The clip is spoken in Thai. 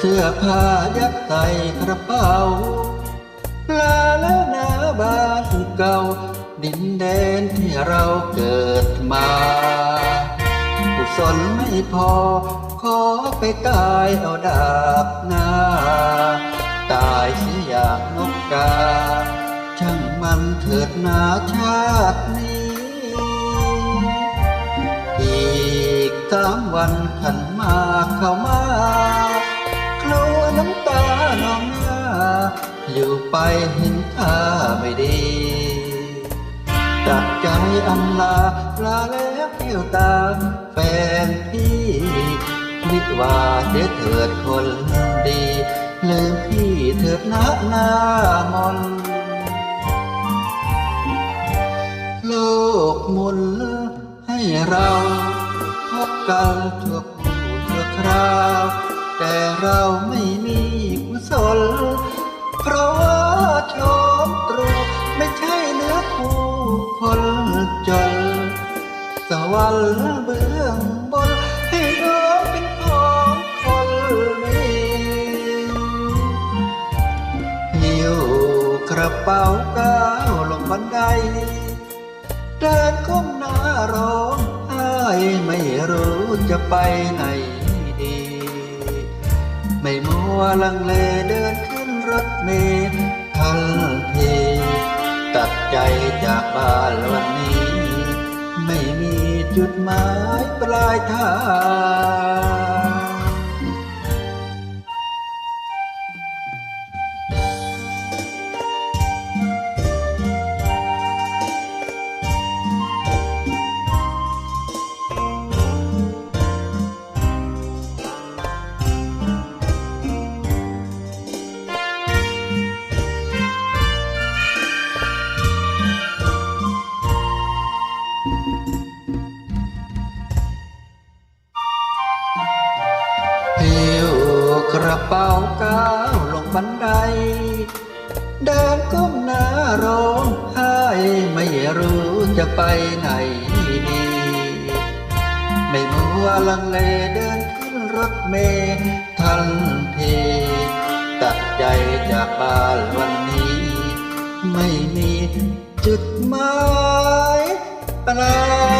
เสื้อผ้ายัดไส้กระเป๋า ลาแล้วนะบ้านเก่า ดินแดนที่เราเกิดมากุศลไม่พอ ขอไปตายเอาดาบหน้า ตายเสียอย่างนกกา ช่างมันเถิดนาชาตินี้ อีกสามวันขันมาเข้ามา อยู่ไปเห็นท่าไม่ดีตัดใจอำลาลาแล้วเที่ยวตาแฟนพี่นิว่าเดี๋ยวเถิดคนดี ลืมพี่เถิดนะหน้ามนโลกมุนให้เราพบกันชั่วครู่ชั่วคราว แต่เราไม่มีกุศล เพราะว่าโชมตรูไม่ใช่เนื้อคู่คนจนสวรรค์เบื้องบนให้น้องเป็นของคนนี้หิวกระเป๋าก้าวลงบันไดเดินก้มหน้าร้องไห้ไม่รู้จะไปไหนดี ไม่มัวลังเลเดินขึ้น รถเมล์ทันทีตัดใจจากบ้านวันนี้ ไม่มีจุดหมายปลายทาง เป๋าก้าวลงบันได เดินก้มหน้าร้องไห้ไม่รู้จะไปไหนดี ไม่มัวลังเลเดินขึ้นรถเมล์ทันทีตัดใจจากบ้านวันนี้ ไม่มีจุดหมายปลาย